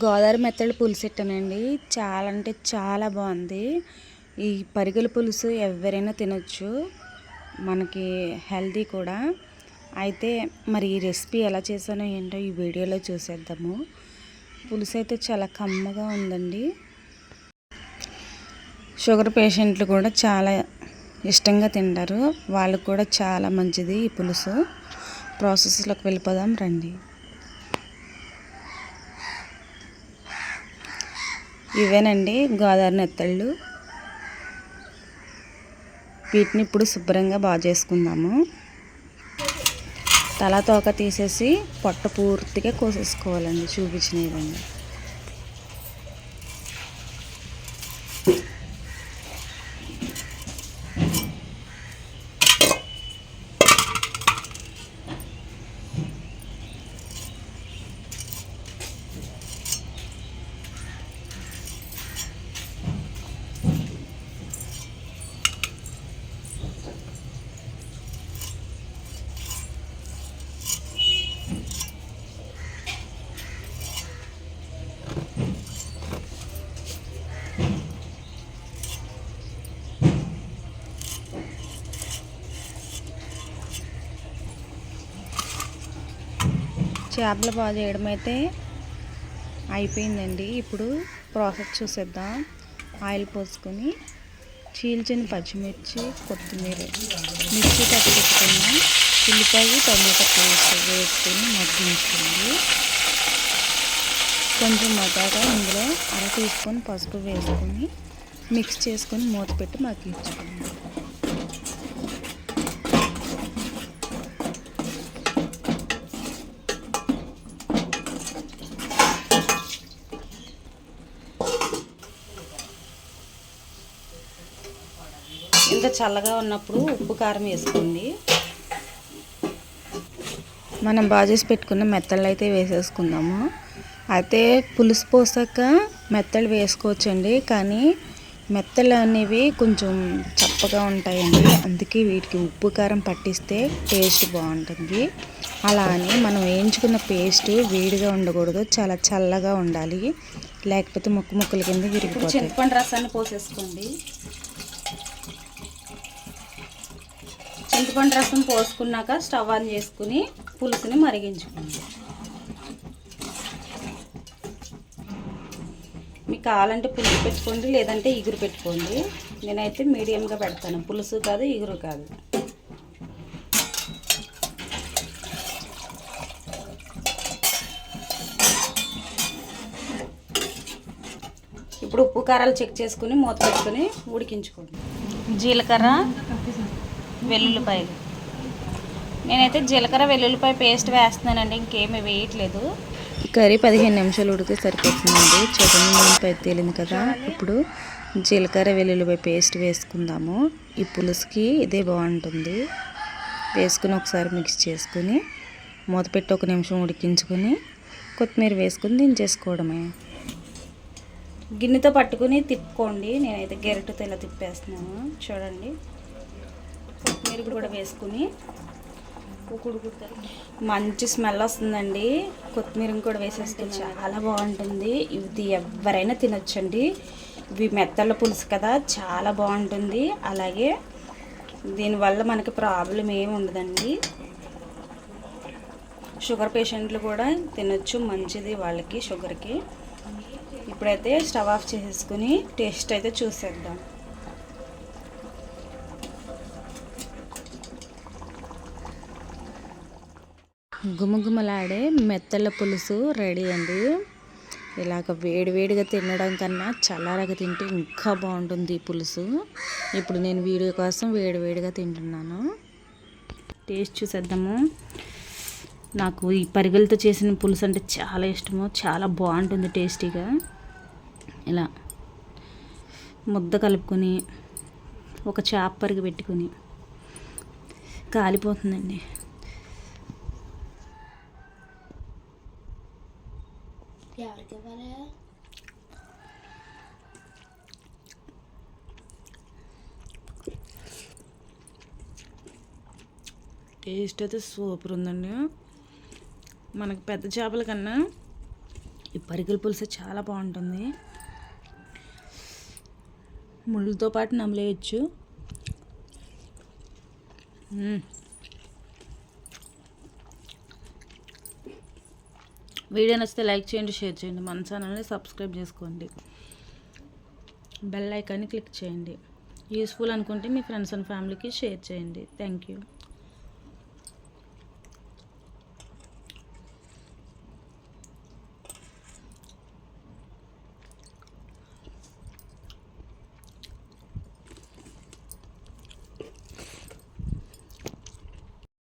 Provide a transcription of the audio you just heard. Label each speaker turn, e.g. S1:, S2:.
S1: గోదావరి మెత్తడి పులుసు పెట్టానండి. చాలా అంటే చాలా బాగుంది. ఈ పరిగెల పులుసు ఎవరైనా తినొచ్చు. మనకి హెల్దీ కూడా. అయితే మరి ఈ రెసిపీ ఎలా చేశానో ఏంటో ఈ వీడియోలో చూసేద్దాము. పులుసు అయితే చాలా కమ్మగా ఉందండి. షుగర్ పేషెంట్లు కూడా చాలా ఇష్టంగా తింటారు. వాళ్ళకు కూడా చాలా మంచిది ఈ పులుసు. ప్రాసెస్లోకి వెళ్ళిపోదాం రండి. ఇవేనండి గోదావరి నెత్తళ్ళు. వీటిని ఇప్పుడు శుభ్రంగా బాగా చేసుకుందాము. తల తోక తీసేసి పొట్ట పూర్తిగా కోసేసుకోవాలండి చూపించిన విధంగా చేపలు బాగా చేయడం అయితే అయిపోయిందండి. ఇప్పుడు ప్రాసెస్ చూసేద్దాం. ఆయిల్ పోసుకొని చీల్చిన పచ్చిమిర్చి కొత్తిమీర మిర్చి కట్టుకున్న ఉల్లిపాయ టమాటా పేస్ట్ వేసుకొని మగ్గించుకోండి. కొంచెం మగ్గాక ఇందులో అర టీ స్పూన్ పసుపు వేసుకొని మిక్స్ చేసుకొని మూత పెట్టి మగ్గించుకోండి. చల్లగా ఉన్నప్పుడు ఉప్పు కారం వేసుకోండి. మనం బాగా చేసి పెట్టుకున్న మెత్తళ్ళు అయితే వేసేసుకుందాము. అయితే పులుసు పోసాక మెత్తలు వేసుకోవచ్చండి కానీ మెత్తలు అనేవి కొంచెం చప్పగా ఉంటాయండి. అందుకే వీటికి ఉప్పు కారం పట్టిస్తే టేస్ట్ బాగుంటుంది. అలా అని మనం వేయించుకున్న పేస్ట్ వేడిగా ఉండకూడదు చాలా చల్లగా ఉండాలి. లేకపోతే ముక్కు ముక్కల కింద విరిగిపోతుంది చింతపండు రసాన్ని పోసేసుకోండి. చింతపండు రసం పోసుకున్నాక స్టవ్ ఆన్ చేసుకుని పులుసుని మరిగించుకోండి. మీకు కావాలంటే పులుసు పెట్టుకోండి లేదంటే ఇగురు పెట్టుకోండి. నేనైతే మీడియంగా పెడతాను. పులుసు కాదు ఇగురు కాదు. ఇప్పుడు ఉప్పు కారాలు చెక్ చేసుకుని మూత పెట్టుకుని ఉడికించుకోండి. జీలకర్ర. వెల్లుల్లిపాయలు. నేనైతే జీలకర్ర వెల్లుల్లిపాయ పేస్ట్ వేస్తున్నానండి ఇంకేమి వేయట్లేదు. కర్రీ పదిహేను నిమిషాలు ఉడితే సరిపోతుందండి. చట్నీ నూనె తేలింది కదా. ఇప్పుడు జీలకర్ర వెల్లుల్లిపాయ పేస్ట్ వేసుకుందాము. ఈ పులుసుకి ఇదే బాగుంటుంది. వేసుకుని ఒకసారి మిక్స్ చేసుకుని మూత పెట్టి ఒక నిమిషం ఉడికించుకొని కొత్తిమీర వేసుకుని దించేసుకోవడమే. గిన్నెతో పట్టుకుని తిప్పుకోండి. నేనైతే గెరటితో ఇలా తిప్పేస్తున్నాను. చూడండి. కొత్తిమీర కూడా వేసుకుని మంచి స్మెల్ వస్తుందండి. కొత్తిమీర కూడా వేసేస్తే చాలా బాగుంటుంది. ఇది ఎవరైనా తినొచ్చండి. ఇవి మెత్తల పులుసు కదా చాలా బాగుంటుంది. అలాగే దీనివల్ల మనకి ప్రాబ్లం ఏమి ఉండదండి. షుగర్ పేషెంట్లు కూడా తినొచ్చు మంచిది వాళ్ళకి షుగర్కి. ఇప్పుడైతే స్టవ్ ఆఫ్ చేసేసుకుని టేస్ట్ అయితే చూసేద్దాం. గుమగుమలాడే మెత్తల పులుసు రెడీ అండి. ఇలాగ వేడివేడిగా తినడం కన్నా చల్లారగా తింటే ఇంకా బాగుంటుంది ఈ పులుసు. ఇప్పుడు నేను వీడియో కోసం వేడివేడిగా తింటున్నాను. టేస్ట్ చూసేద్దాము. నాకు ఈ పరిగెలతో చేసిన పులుసు అంటే చాలా ఇష్టము. చాలా బాగుంటుంది టేస్టీగా. ఇలా ముద్ద కలుపుకొని ఒక చేప పరిగి పెట్టుకొని కాలిపోతుందండి.
S2: ఎవరికి ఇవ్వాలి
S1: టేస్ట్ అయితే సూపర్ ఉందండి. మనకు పెద్ద చేపల కన్నా ఈ పరికల పులుసు చాలా బాగుంటుంది. ముళ్ళతో పాటు నమ్మలేయచ్చు వీడియో నచ్చితే లైక్ చేయండి షేర్ చేయండి. మన ఛానల్ని సబ్స్క్రైబ్ చేసుకోండి. బెల్ ఐకాన్ని క్లిక్ చేయండి. యూస్ఫుల్ అనుకుంటే మీ ఫ్రెండ్స్ అండ్ ఫ్యామిలీకి షేర్ చేయండి. Thank you.